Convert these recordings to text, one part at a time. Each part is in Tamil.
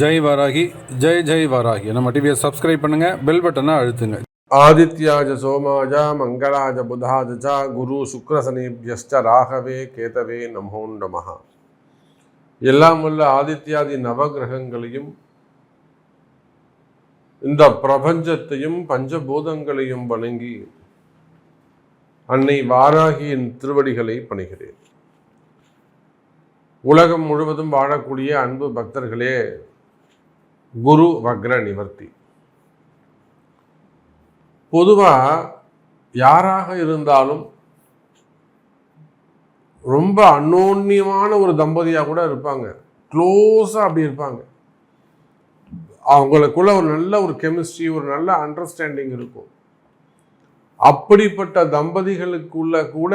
ஜெய் வாராகி ஜெய் ஜெய் வாராகி. நம்ம டிவியை சப்ஸ்கிரைப் பண்ணுங்க பெல் பட்டனை அழுத்துங்க. ஆதித்யாஜ சோமாஜ மங்களாஜ புதாஜ ச குரு சுக்ரசனிபியஸ்ட ராகவே கேதவே நமோ நமஹ. எல்லாம் உள்ள ஆதித்யாதி நவகிரகங்களையும் இந்த பிரபஞ்சத்தையும் பஞ்சபூதங்களையும் வணங்கி அன்னை வாராகியின் திருவடிகளை பணிகிறேன். உலகம் முழுவதும் வாழக்கூடிய அன்பு பக்தர்களே குரு வக்ர நிவர்த்தி. பொதுவாக யாராக இருந்தாலும் ரொம்ப அன்னோன்யமான ஒரு தம்பதியாக கூட இருப்பாங்க. க்ளோஸாக அப்படி இருப்பாங்க. அவங்களுக்குள்ள ஒரு நல்ல ஒரு கெமிஸ்ட்ரி ஒரு நல்ல அண்டர்ஸ்டாண்டிங் இருக்கும். அப்படிப்பட்ட தம்பதிகளுக்குள்ள கூட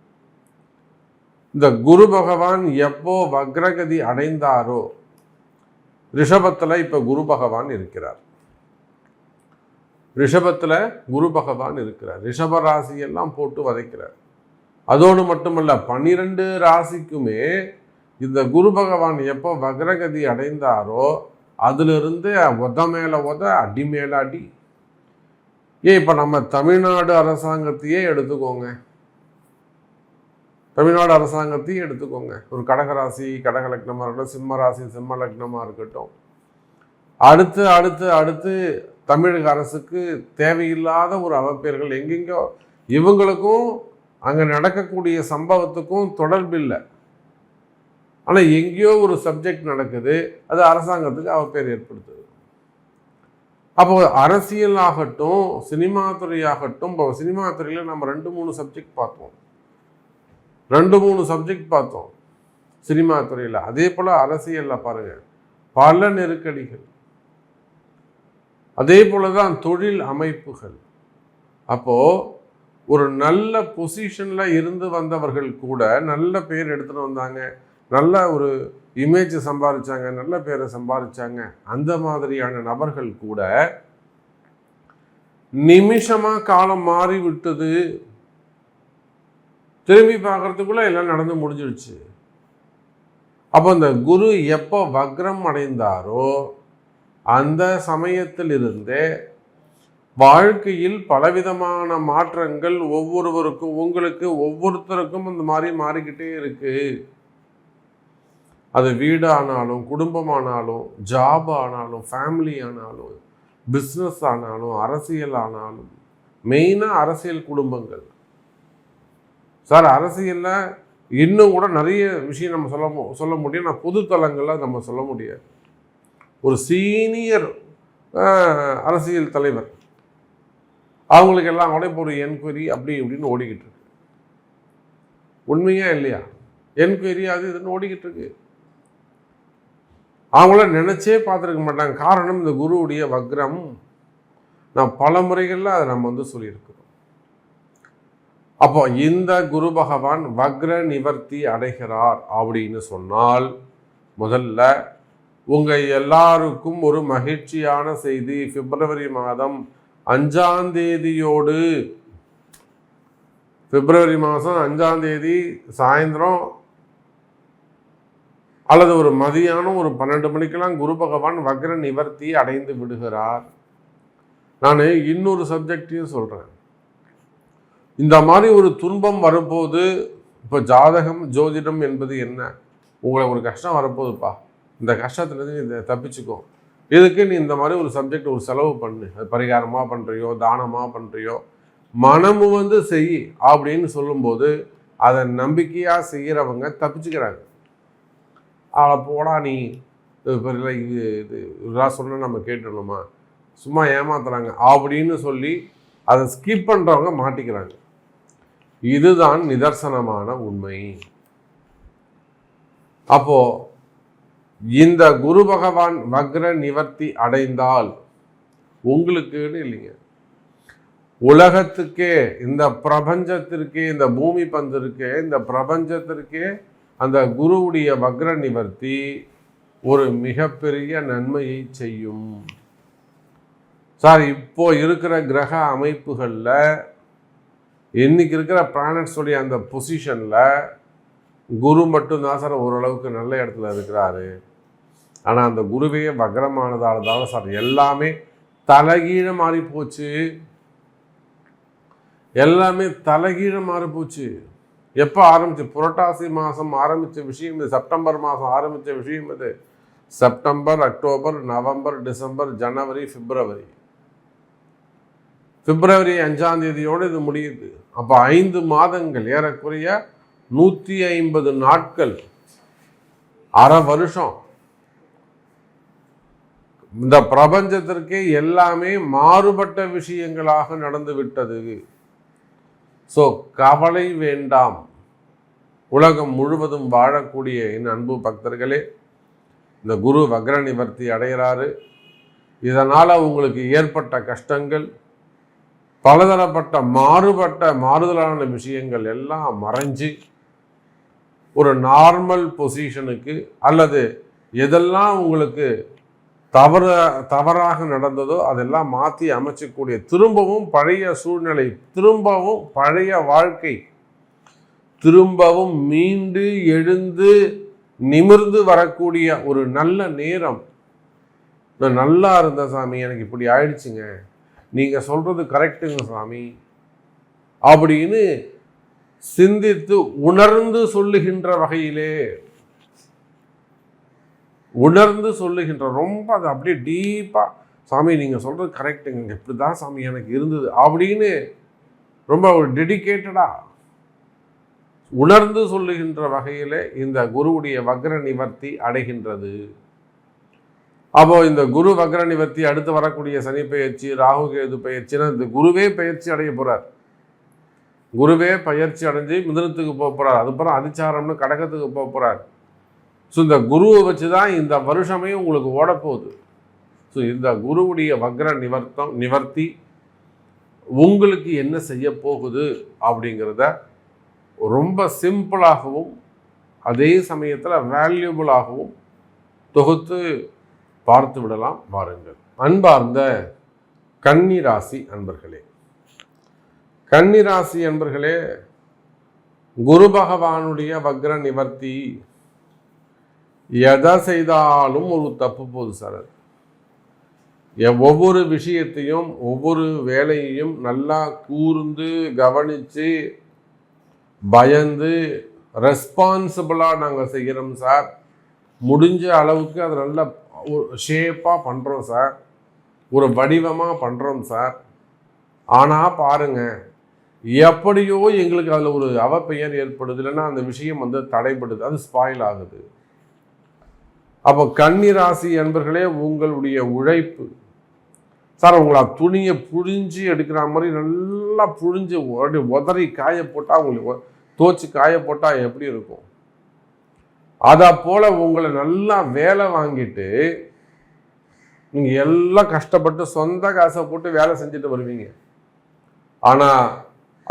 இந்த குரு பகவான் எப்போ வக்ரகதி அடைந்தாரோ ரிஷபத்தில் இப்போ குரு பகவான் இருக்கிறார். ரிஷபத்தில் குரு பகவான் இருக்கிறார். ரிஷப ராசியெல்லாம் போட்டு வதைக்கிறார். அதோடு மட்டுமல்ல பன்னிரெண்டு ராசிக்குமே இந்த குரு பகவான் எப்போ வக்ரகதி அடைந்தாரோ அதிலிருந்து உத மேலே உத அடி மேலே அடி. ஏன் இப்போ நம்ம தமிழ்நாடு அரசாங்கத்தையே எடுத்துக்கோங்க. தமிழ்நாடு அரசாங்கத்தையும் எடுத்துக்கோங்க. ஒரு கடகராசி கடகலக்னமாக இருக்கட்டும் சிம்ம ராசி சிம்ம லக்னமாக இருக்கட்டும். அடுத்து அடுத்து அடுத்து தமிழக அரசுக்கு தேவையில்லாத ஒரு அவப்பேர்கள் எங்கெங்கோ இவங்களுக்கும் அங்கே நடக்கக்கூடிய சம்பவத்துக்கும் தொடர்பில்லை ஆனால் எங்கேயோ ஒரு சப்ஜெக்ட் நடக்குது அது அரசாங்கத்துக்கு அவப்பேர் ஏற்படுத்துது. அப்போ அரசியல் ஆகட்டும் சினிமா துறையாகட்டும் இப்போ சினிமா துறையில் நம்ம ரெண்டு மூணு சப்ஜெக்ட் பார்த்தோம் ரெண்டு மூணு சப்ஜெக்ட் பார்த்தோம். சினிமா துறையில். அதே போல் அரசியலில் பாருங்கள் பல நெருக்கடிகள். அதே போல தான் தொழில் அமைப்புகள். அப்போது ஒரு நல்ல பொசிஷனில் இருந்து வந்தவர்கள் கூட நல்ல பேர் எடுத்துகிட்டு வந்தாங்க. நல்ல ஒரு இமேஜ் சம்பாதிச்சாங்க நல்ல பேரை சம்பாதிச்சாங்க அந்த மாதிரியான நபர்கள் கூட நிமிஷமாக காலம் மாறி விட்டது திரும்பி பார்க்கறதுக்குள்ள எல்லாம் நடந்து முடிஞ்சிடுச்சு. அப்போ இந்த குரு எப்போ வக்ரம் அடைந்தாரோ அந்த சமயத்திலிருந்தே வாழ்க்கையில் பலவிதமான மாற்றங்கள் ஒவ்வொருவருக்கும் உங்களுக்கு ஒவ்வொருத்தருக்கும் இந்த மாதிரி மாறிக்கிட்டே இருக்கு. அது வீடானாலும் குடும்பமானாலும் ஜாப் ஆனாலும் ஃபேமிலி ஆனாலும் பிஸ்னஸ் ஆனாலும் அரசியல் ஆனாலும் மெயினாக அரசியல் குடும்பங்கள். சார் அரசியலில் இன்னும் கூட நிறைய விஷயம் நம்ம சொல்ல சொல்ல முடியும். நான் பொது தளங்களில் நம்ம சொல்ல முடியாது. ஒரு சீனியர் அரசியல் தலைவர் அவங்களுக்கு எல்லாம் கூட இப்போ ஒரு என்கொயரி அப்படி இப்படின்னு ஓடிக்கிட்டு இருக்கு. உண்மையா இல்லையா? என்கொயரி அது இதுன்னு ஓடிக்கிட்டு இருக்கு. அவங்கள நினச்சே பார்த்துருக்க மாட்டாங்க. காரணம் இந்த குருவுடைய வக்ரம். நான் பல முறைகளில் அதை நம்ம வந்து சொல்லியிருக்கோம் அப்போ இந்த குரு பகவான் வக்ர நிவர்த்தி அடைகிறார் அப்படின்னு சொன்னால் முதல்ல உங்கள் எல்லாருக்கும் ஒரு மகிழ்ச்சியான செய்தி. பிப்ரவரி மாதம் அஞ்சாம் தேதியோடு பிப்ரவரி மாதம் அஞ்சாம் தேதி சாயந்தரம் அல்லது ஒரு மதியானம் ஒரு பன்னெண்டு மணிக்கெல்லாம் குரு பகவான் வக்ர நிவர்த்தி அடைந்து விடுகிறார். நான் இன்னொரு சப்ஜெக்டையும் சொல்கிறேன் இந்த மாதிரி ஒரு துன்பம் வரும்போது இப்போ ஜாதகம் ஜோதிடம் என்பது என்ன? உங்களை ஒரு கஷ்டம் வரப்போகுதுப்பா. இந்த கஷ்டத்துலேருந்து நீ இதை தப்பிச்சுக்கோ. இதுக்கு நீ இந்த மாதிரி ஒரு சப்ஜெக்ட் ஒரு செலவு பண்ணு. அது பரிகாரமாக பண்ணுறியோ தானமாக பண்ணுறியோ மனமு வந்து செய் அப்படின்னு சொல்லும்போது அதை நம்பிக்கையாக செய்கிறவங்க தப்பிச்சுக்கிறாங்க. அதை போடா நீ. இது இது இது இதெல்லாம் சொன்னால் நம்ம கேட்டுடணுமா? சும்மா ஏமாத்துறாங்க. அப்படின்னு சொல்லி அதை ஸ்கிப் பண்ணுறவங்க மாட்டிக்கிறாங்க. இதுதான் நிதர்சனமான உண்மை. அப்போ இந்த குரு பகவான் வக்ர நிவர்த்தி அடைந்தால் உங்களுக்குன்னு இல்லைங்க. உலகத்துக்கே இந்த பிரபஞ்சத்திற்கே இந்த பூமி பந்திற்கே இந்த பிரபஞ்சத்திற்கே அந்த குருவுடைய வக்ர நிவர்த்தி ஒரு மிகப்பெரிய நன்மையை செய்யும். சார் இப்போ இருக்கிற கிரக அமைப்புகளில் இன்றைக்கி இருக்கிற பிளானட்ஸுடைய அந்த பொசிஷனில் குரு மட்டும்தான் சார் ஓரளவுக்கு நல்ல இடத்துல இருக்கிறாரு. ஆனால் அந்த குருவே வக்ரமானதால தான் சார் எல்லாமே தலைகீழ மாறி போச்சு. எல்லாமே தலைகீழ மாறி போச்சு. எப்போ ஆரம்பிச்சு? புரட்டாசி மாதம் ஆரம்பித்த விஷயம் இது செப்டம்பர் மாதம் ஆரம்பித்த விஷயம் இது. செப்டம்பர் அக்டோபர் நவம்பர் டிசம்பர் ஜனவரி பிப்ரவரி. பிப்ரவரி அஞ்சாம் தேதியோடு இது முடியுது. அப்போ ஐந்து மாதங்கள் ஏறக்குறைய நூற்றி ஐம்பது நாட்கள் அரை வருஷம். இந்த பிரபஞ்சத்திற்கே எல்லாமே மாறுபட்ட விஷயங்களாக நடந்து விட்டது. ஸோ கவலை வேண்டாம். உலகம் முழுவதும் வாழக்கூடிய என் அன்பு பக்தர்களே இந்த குரு வக்ர நிவர்த்தி அடைகிறாரு. இதனால் உங்களுக்கு ஏற்பட்ட கஷ்டங்கள் பலதரப்பட்ட மாறுபட்ட மாறுதலான விஷயங்கள் எல்லாம் மறைஞ்சு ஒரு நார்மல் பொசிஷனுக்கு அல்லது எதெல்லாம் உங்களுக்கு தவற தவறாக நடந்ததோ அதெல்லாம் மாற்றி அமைச்சக்கூடிய திரும்பவும் பழைய சூழ்நிலை திரும்பவும் பழைய வாழ்க்கை திரும்பவும் மீண்டு எழுந்து நிமிர்ந்து வரக்கூடிய ஒரு நல்ல நேரம். நான் நல்லா இருந்தேன் சாமி எனக்கு இப்படி ஆயிடுச்சுங்க. நீங்கள் சொல்கிறது கரெக்டுங்க சாமி. அப்படின்னு சிந்தித்து உணர்ந்து சொல்லுகின்ற வகையிலே உணர்ந்து சொல்லுகின்ற ரொம்ப அது அப்படியே டீப்பாக சாமி நீங்கள் சொல்கிறது கரெக்டுங்க இப்படி தான் சாமி எனக்கு இருந்தது அப்படின்னு ரொம்ப ஒரு டெடிக்கேட்டடாக உணர்ந்து சொல்லுகின்ற வகையில் இந்த குருவுடைய வக்ர நிவர்த்தி அடைகின்றது. அப்போ இந்த குரு வக்ர நிவர்த்தி அடுத்து வரக்கூடிய சனி பயிற்சி ராகு கேது பயிற்சினா இந்த குருவே பயிற்சி அடைய போறார். குருவே பயிற்சி அடைஞ்சு மிதனத்துக்கு போக போறார். அதுக்கப்புறம் அதிச்சாரம்னு கடகத்துக்கு போக போறார். ஸோ இந்த குருவை வச்சு தான் இந்த வருஷமே உங்களுக்கு ஓடப்போகுது. ஸோ இந்த குருவுடைய வக்ர நிவர்த்தம் நிவர்த்தி உங்களுக்கு என்ன செய்ய போகுது அப்படிங்கிறத ரொம்ப சிம்பிளாகவும் அதே சமயத்தில் வேல்யூபிளாகவும் தொகுத்து பார்த்து விடலாம் வாருங்கள். அன்பார்ந்த கன்னிராசி அன்பர்களே கன்னிராசி அன்பர்களே குரு பகவானுடைய வக்ர நிவர்த்தி எதை செய்தாலும் ஒரு தப்பு போகுது சார் எ- ஒவ்வொரு விஷயத்தையும் ஒவ்வொரு வேலையையும் நல்லா கூர்ந்து கவனித்து பயந்து ரெஸ்பான்சிபிளாக நாங்கள் செய்கிறோம் சார். முடிஞ்ச அளவுக்கு அதை நல்ல ஒரு ஷேப்பாக பண்ணுறோம் சார் ஒரு வடிவமாக பண்ணுறோம் சார் ஆனால் பாருங்கள் எப்படியோ எங்களுக்கு அதில் ஒரு அவப்பெயர் ஏற்படுது. இல்லைன்னா அந்த விஷயம் வந்து தடைப்படுது அது ஸ்பாயில் ஆகுது. அப்போ கன்னி ராசி அன்பர்களே உங்களுடைய உழைப்பு. சார் உங்களை துணியை புழிஞ்சு எடுக்கிற மாதிரி நல்லா புழிஞ்சு அப்படியே உதறி காய போட்டால் உங்களுக்கு தோச்சி தோச்சு காய போட்டால் எப்படி இருக்கும்? அதை போல் உங்களை நல்லா வேலை வாங்கிட்டு நீங்கள் எல்லாம் கஷ்டப்பட்டு சொந்த காசை போட்டு வேலை செஞ்சுட்டு வருவீங்க. ஆனால்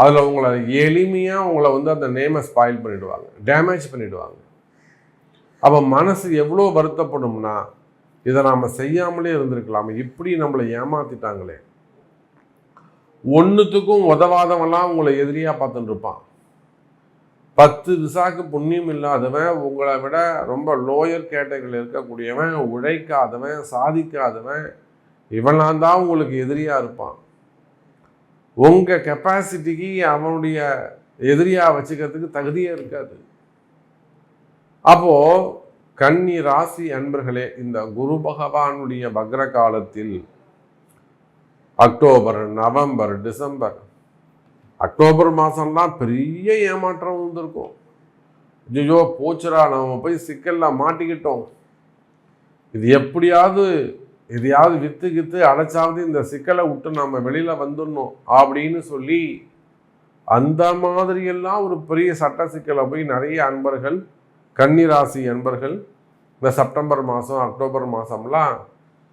அதில் உங்களை எளிமையாக உங்களை வந்து அந்த நேமை ஸ்பாயில் பண்ணிடுவாங்க டேமேஜ் பண்ணிவிடுவாங்க அப்போ மனசு எவ்வளோ வருத்தப்படும்னா இதை நாம் செய்யாமலே இருந்திருக்கலாமே இப்படி நம்மளை ஏமாத்திட்டாங்களே. ஒன்றுத்துக்கும் உதவாதவெல்லாம் உங்களை எதிரியாக பார்த்துட்டு இருப்பான். பத்து விசாக்கு புண்ணியம் இல்லாதவன் உங்களை விட ரொம்ப லோயர் கேட்டகரியில் இருக்கக்கூடியவன் உழைக்காதவன் சாதிக்காதவன் இவனான் தான் உங்களுக்கு எதிரியாக இருப்பான். உங்கள் கெப்பாசிட்டிக்கு அவனுடைய எதிரியாக வச்சுக்கிறதுக்கு தகுதியே இருக்காது. அப்போது கன்னி ராசி அன்பர்களே இந்த குரு பகவானுடைய பக்ர காலத்தில் அக்டோபர் நவம்பர் டிசம்பர் அக்டோபர் மாதம்லாம் பெரிய ஏமாற்றம் வந்திருக்கும். ஐயோ போச்சுரா நம்ம போய் சிக்கலில் மாட்டிக்கிட்டோம். இது எப்படியாவது எதையாவது வித்து கித்து அடைச்சாவது இந்த சிக்கலை விட்டு நம்ம வெளியில் வந்துடணும் அப்படின்னு சொல்லி அந்த மாதிரியெல்லாம் ஒரு பெரிய சட்ட சிக்கலை போய் நிறைய அன்பர்கள் கன்னிராசி அன்பர்கள் இந்த செப்டம்பர் மாதம் அக்டோபர் மாதம்லாம்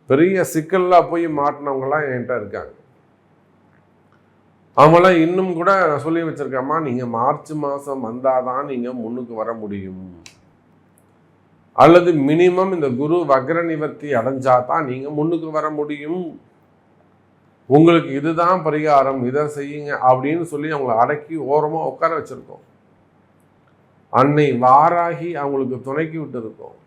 பெரிய சிக்கலில் போய் மாட்டினவங்களாம் என்கிட்ட இருக்காங்க. அவங்களாம் இன்னும் கூட நான் சொல்லி வச்சிருக்கேம்மா நீங்கள் மார்ச் மாதம் வந்தால் தான் நீங்கள் முன்னுக்கு வர முடியும். அல்லது மினிமம் இந்த குரு வக்ர நிவர்த்தி அடைஞ்சா தான் நீங்கள் முன்னுக்கு வர முடியும். உங்களுக்கு இதுதான் பரிகாரம் இதை செய்யுங்க அப்படின்னு சொல்லி அவங்கள அடக்கி ஓரமாக உட்கார வச்சுருக்கோம். அன்னை வாராகி அவங்களுக்கு துணைக்கி விட்டு இருக்கோம்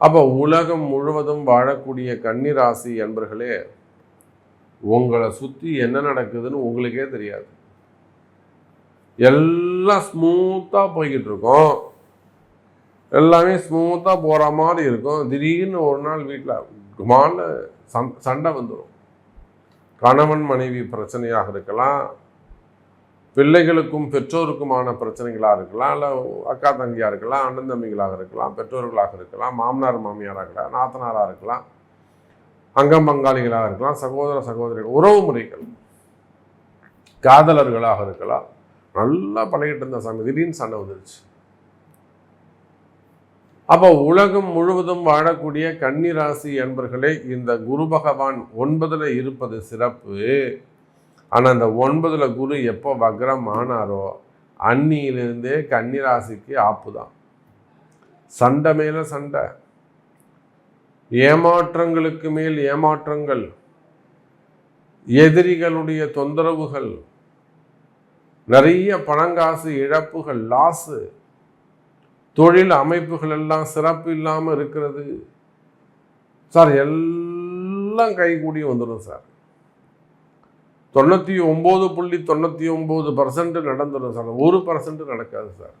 அப்போ உலகம் முழுவதும் வாழக்கூடிய கன்னிராசி என்பர்களே உங்களை சுற்றி என்ன நடக்குதுன்னு உங்களுக்கே தெரியாது. எல்லாம் ஸ்மூத்தாக போய்கிட்டு இருக்கோம் எல்லாமே ஸ்மூத்தாக போகிற மாதிரி இருக்கும். திடீர்னு ஒரு நாள் வீட்டில் மால சண் சண்டை வந்துடும் கணவன் மனைவி பிரச்சனையாக இருக்கலாம். பிள்ளைகளுக்கும் பெற்றோருக்குமான பிரச்சனைகளாக இருக்கலாம். இல்லை அக்கா தங்கியாக இருக்கலாம். அண்ணன் தம்பிகளாக இருக்கலாம். பெற்றோர்களாக இருக்கலாம். மாமனார் மாமியாராக இருக்கலாம். நாத்தனாராக இருக்கலாம். அங்கம் பங்காளிகளாக இருக்கலாம் சகோதர சகோதரிகள் உறவு முறைகள் காதலர்களாக இருக்கலாம். நல்லா பழகிட்டு இருந்த சாமி திடீர்னு சண்டை வந்துருச்சு. அப்போ உலகம் முழுவதும் வாழக்கூடிய கன்னிராசி என்பர்களே இந்த குரு பகவான் ஒன்பதில் இருப்பது சிறப்பு. ஆனால் அந்த ஒன்பதில் குரு எப்போ வக்ரம் ஆனாரோ அன்னியிலிருந்தே கன்னிராசிக்கு ஆப்பு தான். சண்டை மேலே சண்டை. ஏமாற்றங்களுக்கு மேல் ஏமாற்றங்கள் எதிரிகளுடைய தொந்தரவுகள் நிறைய பணங்காசு இழப்புகள் லாஸு தொழில் அமைப்புகள் எல்லாம் சிறப்பு இல்லாமல் இருக்கிறது. சார் எல்லாம் கைகூடி வந்துடும் சார். தொண்ணூற்றி ஒம்பது புள்ளி தொண்ணூற்றி ஒம்பது பர்சன்ட் நடந்துடும் சார். ஒரு பர்சன்ட் நடக்காது சார்.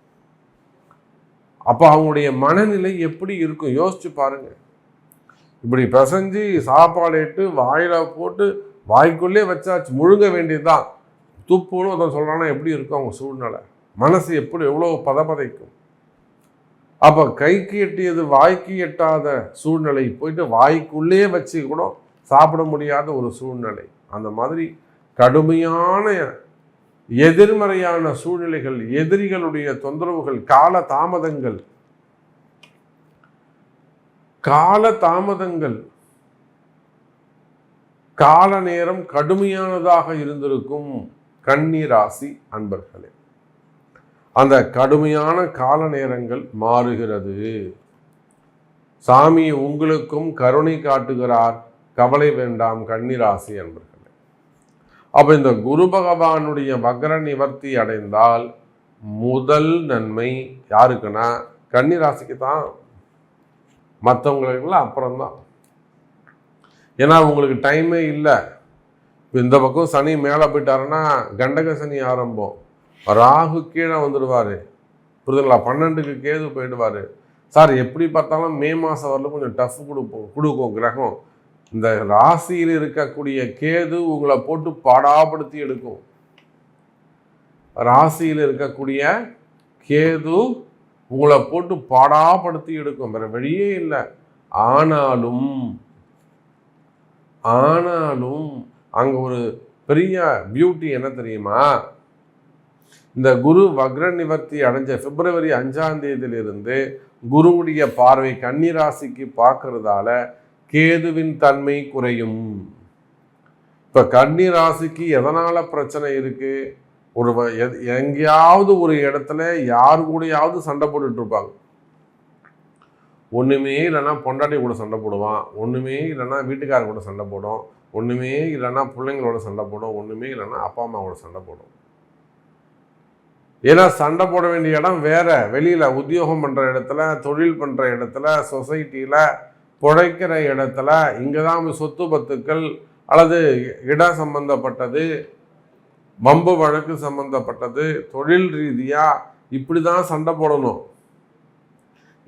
அப்போ அவங்களுடைய மனநிலை எப்படி இருக்கும்? யோசிச்சு பாருங்கள் இப்படி பிசைஞ்சு சாப்பாடு இட்டு வாயில் போட்டு வாய்க்குள்ளே வச்சாச்சு. முழுங்க வேண்டியதுதான். துப்புன்னு ஒருத்தன் சொல்கிறான்னா எப்படி இருக்கும் அவங்க சூழ்நிலை? மனசு எப்படி எவ்வளோ பதபதைக்கும்? அப்போ கைக்கு எட்டியது வாய்க்கு எட்டாத சூழ்நிலை. போயிட்டு வாய்க்குள்ளே வச்சு கூட சாப்பிட முடியாத ஒரு சூழ்நிலை. அந்த மாதிரி கடுமையான எதிர்மறையான சூழ்நிலைகள் எதிரிகளுடைய தொந்தரவுகள் கால தாமதங்கள் கால தாமதங்கள் கால நேரம் கடுமையானதாக இருந்திருக்கும் கன்னி ராசி அன்பர்களே. அந்த கடுமையான கால நேரங்கள் மாறுகிறது. சாமி உங்களுக்கும் கருணை காட்டுகிறார். கவலை வேண்டாம் கன்னிராசி என்பர்களே அப்ப இந்த குரு பகவானுடைய வக்ர நிவர்த்தி அடைந்தால் முதல் நன்மை யாருக்குன்னா கன்னிராசிக்கு தான் மற்றவங்களுக்கெல்லாம் அப்புறம்தான். ஏன்னா உங்களுக்கு டைமே இல்லை. இப்போ இந்த பக்கம் சனி மேலே போயிட்டாருன்னா கண்டக சனி ஆரம்பம். ராகு கீழே வந்துடுவார். புரிதுங்களா பன்னெண்டுக்கு கேது போயிடுவார். சார் எப்படி பார்த்தாலும் மே மாதம் வரல கொஞ்சம் டஃப் கொடுப்போம் கொடுக்கும் கிரகம். இந்த ராசியில் இருக்கக்கூடிய கேது உங்களை போட்டு பாடாப்படுத்தி எடுக்கும். ராசியில் இருக்கக்கூடிய கேது உங்களை போட்டு பாடாப்படுத்தி எடுக்கும். வேற வழியே இல்லை. ஆனாலும் ஆனாலும் அங்கே ஒரு பெரிய பியூட்டி என்ன தெரியுமா? இந்த குரு வக்ர நிவர்த்தி அடைஞ்ச பிப்ரவரி அஞ்சாம் தேதியிலிருந்து குருவுடைய பார்வை கன்னிராசிக்கு பார்க்கறதால கேதுவின் தன்மை குறையும். இப்போ கன்னிராசிக்கு எதனால் பிரச்சனை இருக்குது ஒரு எங்கேயாவது ஒரு இடத்துல யார் கூடயாவது சண்டை போட்டுட்டு இருப்பாங்க. ஒன்றுமே இல்லைன்னா பொண்டாட்டி கூட சண்டை போடுவான். ஒன்றுமே இல்லைன்னா வீட்டுக்காரர் கூட சண்டை போடும். ஒன்றுமே இல்லைன்னா பிள்ளைங்களோட சண்டை போடும். ஒன்றுமே இல்லைன்னா அப்பா அம்மாவோட சண்டை போடும். ஏன்னா சண்டை போட வேண்டிய இடம் வேற. வெளியில் உத்தியோகம் பண்ணுற இடத்துல தொழில் பண்ணுற இடத்துல சொசைட்டியில் பிழைக்கிற இடத்துல இங்கே தான் சொத்து பத்துக்கள் அல்லது இடம் சம்பந்தப்பட்டது. வம்பு வழக்கு சம்பந்தப்பட்டது தொழில் ரீதியாக இப்படி தான் சண்டை போடணும்.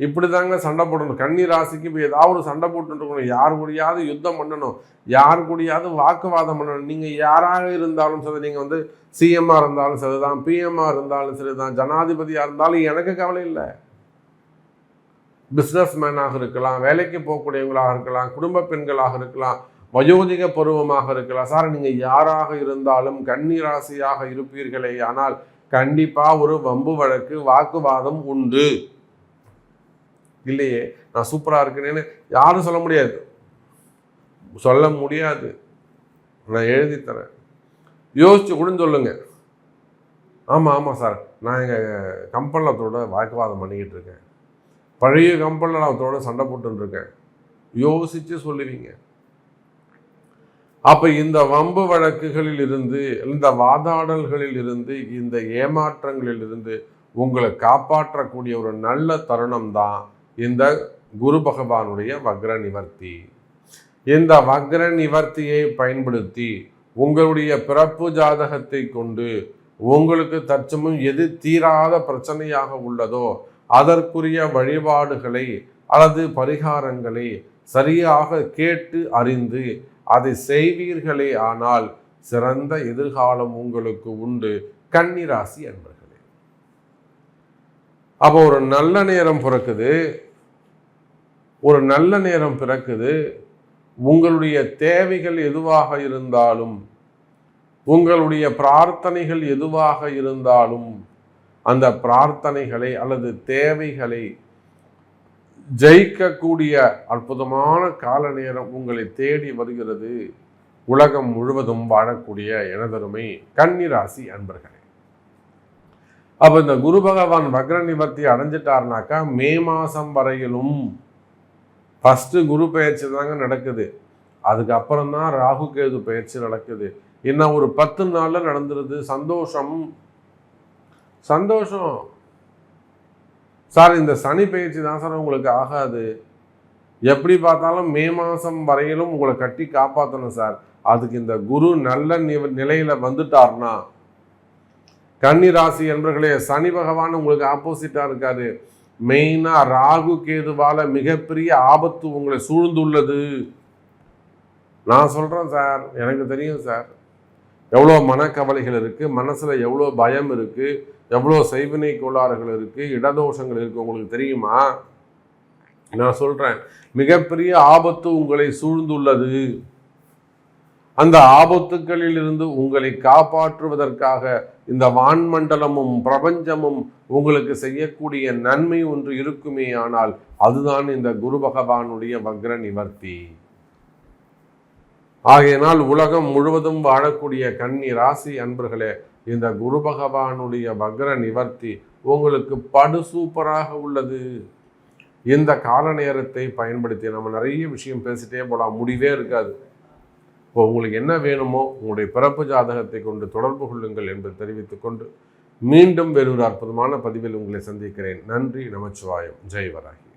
இப்படி தாங்க சண்டை போடணும். கன்னி ராசிக்கு இப்போ ஏதாவது ஒரு சண்டை போட்டுருக்கணும் யார் கூடயாவது யுத்தம் பண்ணணும். யார் கூடயாவது வாக்குவாதம் பண்ணணும். நீங்கள் யாராக இருந்தாலும் சரி நீங்கள் வந்து சிஎம்மாக இருந்தாலும் சரிதான் பிஎம்மாக இருந்தாலும் சரிதான் ஜனாதிபதியாக இருந்தாலும் எனக்கு கவலை இல்லை. பிஸ்னஸ் மேனாக இருக்கலாம் வேலைக்கு போகக்கூடியவங்களாக இருக்கலாம் குடும்ப பெண்களாக இருக்கலாம் வயோதிக பருவமாக இருக்கலாம். சார் நீங்கள் யாராக இருந்தாலும் கன்னிராசியாக இருப்பீர்களே ஆனால் கண்டிப்பாக ஒரு வம்பு வழக்கு வாக்குவாதம் உண்டு. இல்லையே நான் சூப்பராக இருக்கேனேன்னு யாரும் சொல்ல முடியாது. சொல்ல முடியாது. நான் எழுதி தரேன். யோசிச்சு கூட சொல்லுங்க. ஆமாம் ஆமாம் சார். நான் எங்கள் கம்பெனியில் வாக்குவாதம் பண்ணிக்கிட்டு இருக்கேன். பழைய கம்பெனியில் நான் சண்டை போட்டுன்னு இருக்கேன். யோசிச்சு சொல்லுவீங்க. அப்போ இந்த வம்பு வழக்குகளில் இருந்து இந்த வாதாடல்களில் இருந்து இந்த ஏமாற்றங்களில் இருந்து உங்களை காப்பாற்றக்கூடிய ஒரு நல்ல தருணம் தான் இந்த குரு பகவானுடைய வக்ர நிவர்த்தி. இந்த வக்ர நிவர்த்தியை பயன்படுத்தி உங்களுடைய பிறப்பு ஜாதகத்தை கொண்டு உங்களுக்கு தற்சமும் எது தீராத பிரச்சனையாக உள்ளதோ அதற்குரிய வழிபாடுகளை அல்லது பரிகாரங்களை சரியாக கேட்டு அறிந்து அதை செய்வீர்களே ஆனால் சிறந்த எதிர்காலம் உங்களுக்கு உண்டு. கன்னிராசி அன்பர்களே. அப்போ ஒரு நல்ல நேரம் பிறக்குது. ஒரு நல்ல நேரம் பிறக்குது. உங்களுடைய தேவைகள் எதுவாக இருந்தாலும் உங்களுடைய பிரார்த்தனைகள் எதுவாக இருந்தாலும் அந்த பிரார்த்தனைகளை அல்லது தேவைகளை ஜெயிக்கக்கூடிய அற்புதமான கால நேரம் உங்களை தேடி வருகிறது. உலகம் முழுவதும் வாழக்கூடிய எனதருமை கன்னிராசி அன்பர்களே. அப்போ இந்த குரு பகவான் வக்ர நிவர்த்தி அடைஞ்சிட்டாருனாக்கா மே மாதம் வரையிலும் ஃபஸ்ட்டு குரு பயிற்சி தாங்க நடக்குது. அதுக்கப்புறம் தான் ராகு கேது பயிற்சி நடக்குது. இன்னும் ஒரு பத்து நாளில் நடந்துருது. சந்தோஷம். சந்தோஷம். சார் இந்த சனி பயிற்சி தான் சார் உங்களுக்கு ஆகாது. எப்படி பார்த்தாலும் மே மாதம் வரையிலும் உங்களை கட்டி காப்பாற்றணும் சார். அதுக்கு இந்த குரு நல்ல நிவ- நிலையில வந்துட்டார்னா கன்னி ராசி என்பர்களே சனி பகவான் உங்களுக்கு ஆப்போசிட்டா இருக்காரு. மெயினா ராகு கேதுவால மிகப்பெரிய ஆபத்து உங்களை சூழ்ந்துள்ளது. நான் சொல்றேன் சார் எனக்கு தெரியும் சார். எவ்வளோ மனக்கவலைகள் இருக்கு மனசுல எவ்வளோ பயம் இருக்கு எவ்வளோ சைவினை கோளாறுகள் இருக்குது இடதோஷங்கள் இருக்குது உங்களுக்கு தெரியுமா? நான் சொல்கிறேன் மிகப்பெரிய ஆபத்து உங்களை சூழ்ந்துள்ளது. அந்த ஆபத்துக்களிலிருந்து உங்களை காப்பாற்றுவதற்காக இந்த வான்மண்டலமும் பிரபஞ்சமும் உங்களுக்கு செய்யக்கூடிய நன்மை ஒன்று இருக்குமே ஆனால் அதுதான் இந்த குரு பகவானுடைய வக்ர நிவர்த்தி. ஆகையினால் உலகம் முழுவதும் வாழக்கூடிய கன்னி ராசி அன்பர்களே இந்த குரு பகவானுடைய வக்ர நிவர்த்தி உங்களுக்கு படு சூப்பராக உள்ளது. இந்த கால நேரத்தை பயன்படுத்தி நம்ம நிறைய விஷயம் பேசிட்டே போகலாம் முடிவே இருக்காது. இப்போ உங்களுக்கு என்ன வேணுமோ உங்களுடைய பிறப்பு ஜாதகத்தை கொண்டு தொடர்பு கொள்ளுங்கள் என்று தெரிவித்துக் கொண்டு மீண்டும் வேறொரு அற்புதமான பதிவில் உங்களை சந்திக்கிறேன். நன்றி நமச்சிவாயம். ஜெய் வராகி